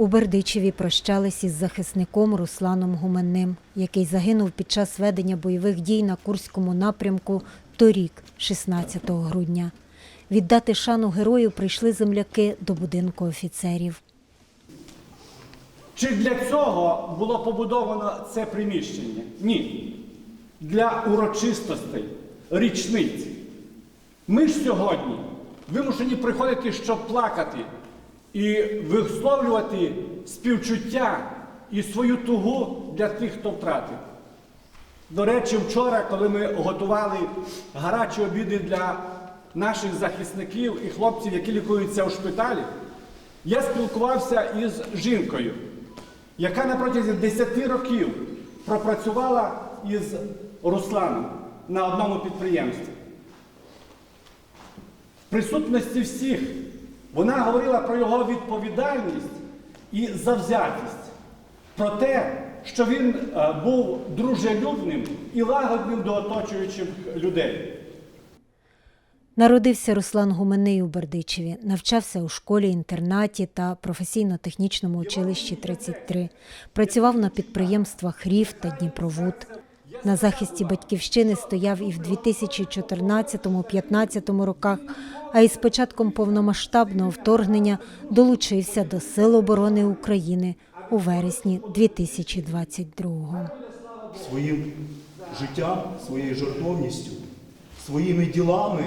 У Бердичеві прощались із захисником Русланом Гуменним, який загинув під час ведення бойових дій на Курському напрямку торік, 16 грудня. Віддати шану герою прийшли земляки до будинку офіцерів. Чи для цього було побудовано це приміщення? Ні. Для урочистостей, річниць. Ми ж сьогодні вимушені приходити, щоб плакати і висловлювати співчуття і свою тугу для тих, хто втратив. До речі, вчора, коли ми готували гарячі обіди для наших захисників і хлопців, які лікуються у шпиталі, я спілкувався із жінкою, яка на протязі 10 років пропрацювала із Русланом на одному підприємстві. В присутності всіх вона говорила про його відповідальність і завзятість, про те, що він е, був дружелюбним і лагодним до оточуючих людей. Народився Руслан Гуменний у Бердичеві, навчався у школі-інтернаті та професійно-технічному училищі 33. Працював на підприємствах Рів та Дніпровуд. На захисті батьківщини стояв і в 2014-15 роках, а із початком повномасштабного вторгнення долучився до Сил оборони України у вересні 2022-го. своїм життям, своєю жертовністю, своїми ділами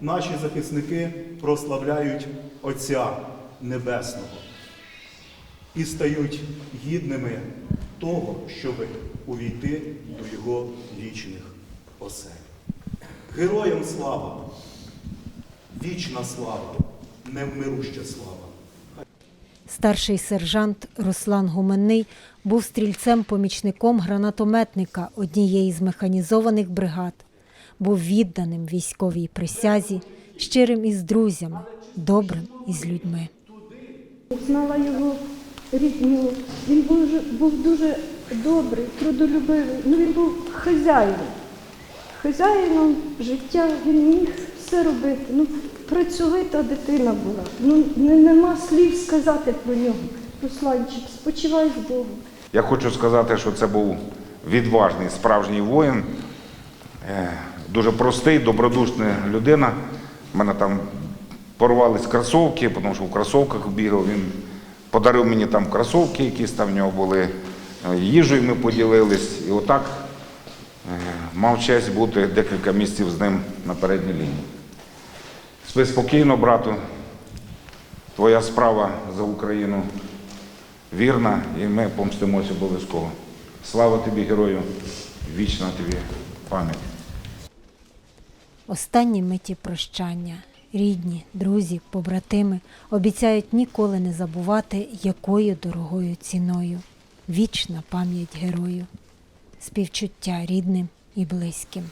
наші захисники прославляють Отця Небесного і стають гідними того, щоб увійти до Його вічних осель. Героям слава, вічна слава, невмируща слава. Старший сержант Руслан Гуменний був стрільцем-помічником гранатометника однієї з механізованих бригад. Був відданим військовій присязі, щирим із друзями, добрим із людьми. Знала його рідню. Він був, був дуже добрий, трудолюбивий. Ну, він був хазяїном. Хазяїном життя він міг все робити. Ну, працьовита дитина була. Ну, нема слів сказати про нього. Русланчик, спочивай з Богом. Я хочу сказати, що це був відважний справжній воїн, е, дуже простий, добродушна людина. У мене там порвались кросовки, тому що в кросовках бігав. Він подарив мені там кросовки, якісь там в нього були. Е, Їжею ми поділились. І отак е, мав честь бути декілька місяців з ним на передній лінії. Спи спокійно, брату. Твоя справа за Україну вірна, і ми помстимося обов'язково. Слава тобі, герою, вічна тобі пам'ять. Останні миті прощання. Рідні, друзі, побратими обіцяють ніколи не забувати, якою дорогою ціною. Вічна пам'ять герою, співчуття рідним і близьким.